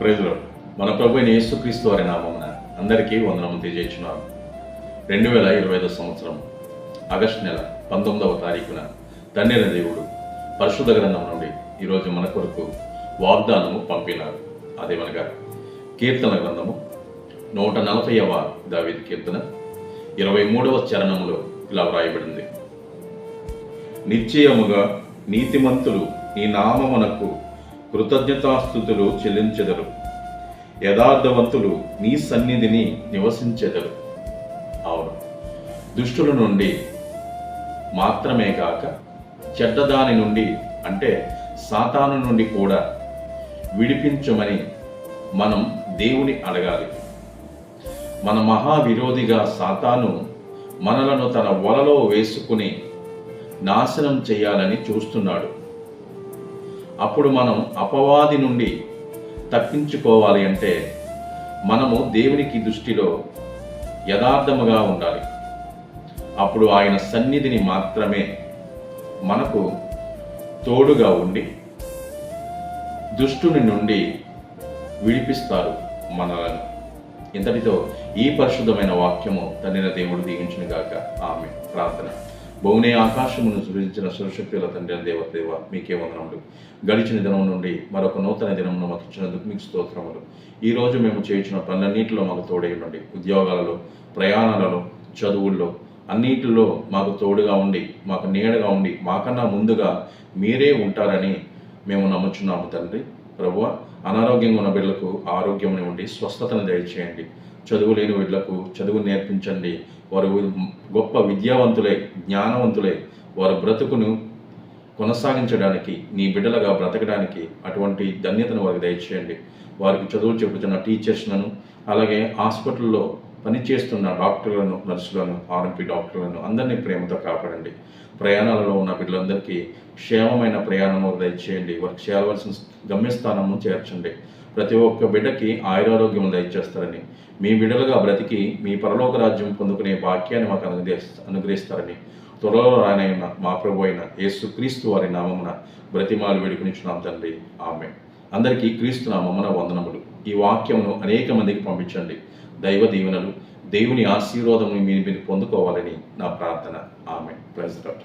ప్రజలు మన ప్రభు యేసుక్రీస్తు వారి నామమున అందరికీ వందనము తెలియజేస్తున్నాను రెండు వేల ఇరవై ఐదో సంవత్సరం ఆగస్టు నెల పంతొమ్మిదవ తారీఖున తండ్రిన దేవుడు పరిశుద్ధ గ్రంథం నుండి ఈరోజు మన కొరకు వాగ్దానము పంపినారు అదేమనగా కీర్తన గ్రంథము నూట నలభైవ దావేది కీర్తన ఇరవై మూడవ చరణములో ఇలా వ్రాయబడింది. నిశ్చయముగా నీతిమంతులు నీ నామమునకు కృతజ్ఞతాస్థుతులు చెల్లించెదరు. యథార్థవంతులు నీ సన్నిధిని నివసించెదరు. అవును. దుష్టుల నుండి మాత్రమే కాక చెడ్డదాని నుండి అంటే సాతాను నుండి కూడా విడిపించమని మనం దేవుని అడగాలి. మన మహావిరోధిగా సాతాను మనలను తన వలలో వేసుకుని నాశనం చేయాలని చూస్తున్నాడు. అప్పుడు మనం అపవాది నుండి తప్పించుకోవాలి అంటే మనము దేవునికి దృష్టిలో యథార్థముగా ఉండాలి. అప్పుడు ఆయన సన్నిధిని మాత్రమే మనకు తోడుగా ఉండి దుష్టుని నుండి విడిపిస్తారు మనలను. ఇంతటితో ఈ పరిశుద్ధమైన వాక్యము తండ్రిన దేవుడు దీవించునుగాక. ఆమె ప్రార్థన. భూమిని ఆకాశమును సృజించిన సర్వశక్తుల తండ్రి దేవదేవ మీకే వందనములు గడిచిన దినం నుండి మరొక నూతన దినమును మాకు ఇచ్చినందుకు మీకు స్తోత్రములు. ఈరోజు మేము చేయించిన పనులన్నింటిలో మాకు తోడై ఉండండి. ఉద్యోగాలలో ప్రయాణాలలో చదువుల్లో అన్నిటిలో మాకు తోడుగా ఉండి మాకు నీడగా ఉండి మాకన్నా ముందుగా మీరే ఉంటారని మేము నమ్ముచున్నాము తండ్రి. ప్రభువ అనారోగ్యంగా ఉన్న బిడ్డలకు ఆరోగ్యం ఉండి స్వస్థతను దయచేయండి. చదువు లేని వీళ్ళకు చదువు నేర్పించండి. వారు గొప్ప విద్యావంతులై జ్ఞానవంతులై వారి బ్రతుకును కొనసాగించడానికి నీ బిడ్డలుగా బ్రతకడానికి అటువంటి ధన్యతను వారికి దయచేయండి. వారికి చదువులు చెబుతున్న టీచర్స్లను అలాగే హాస్పిటల్లో పనిచేస్తున్న డాక్టర్లను నర్సులను ఆర్ఎంపీ డాక్టర్లను అందరినీ ప్రేమతో కాపాడండి. ప్రయాణాలలో ఉన్న బిడ్డలందరికీ క్షేమమైన ప్రయాణము దయచేయండి. వారికి చేరవలసిన గమ్యస్థానము చేర్చండి. ప్రతి ఒక్క బిడ్డకి ఆయురారోగ్యం దయచేస్తారని మీ బిడ్డలుగా బ్రతికి మీ పరలోక రాజ్యం పొందుకునే భాగ్యాన్ని మాకు అనుగ్రహిస్త అనుగ్రహిస్తారని త్వరలో రానైన మా ప్రభు అయిన యేసు క్రీస్తు వారి నామమున బ్రతిమాలు వేడుకునిచ్చున్నాం తండ్రి. ఆమె అందరికీ క్రీస్తు నామమున వందనములు. ఈ వాక్యమును అనేక మందికి పంపించండి. దైవ దీవెనలు దేవుని ఆశీర్వాదము మీరు మీరు పొందుకోవాలని నా ప్రార్థన. ఆమె ప్రెసిడెంట్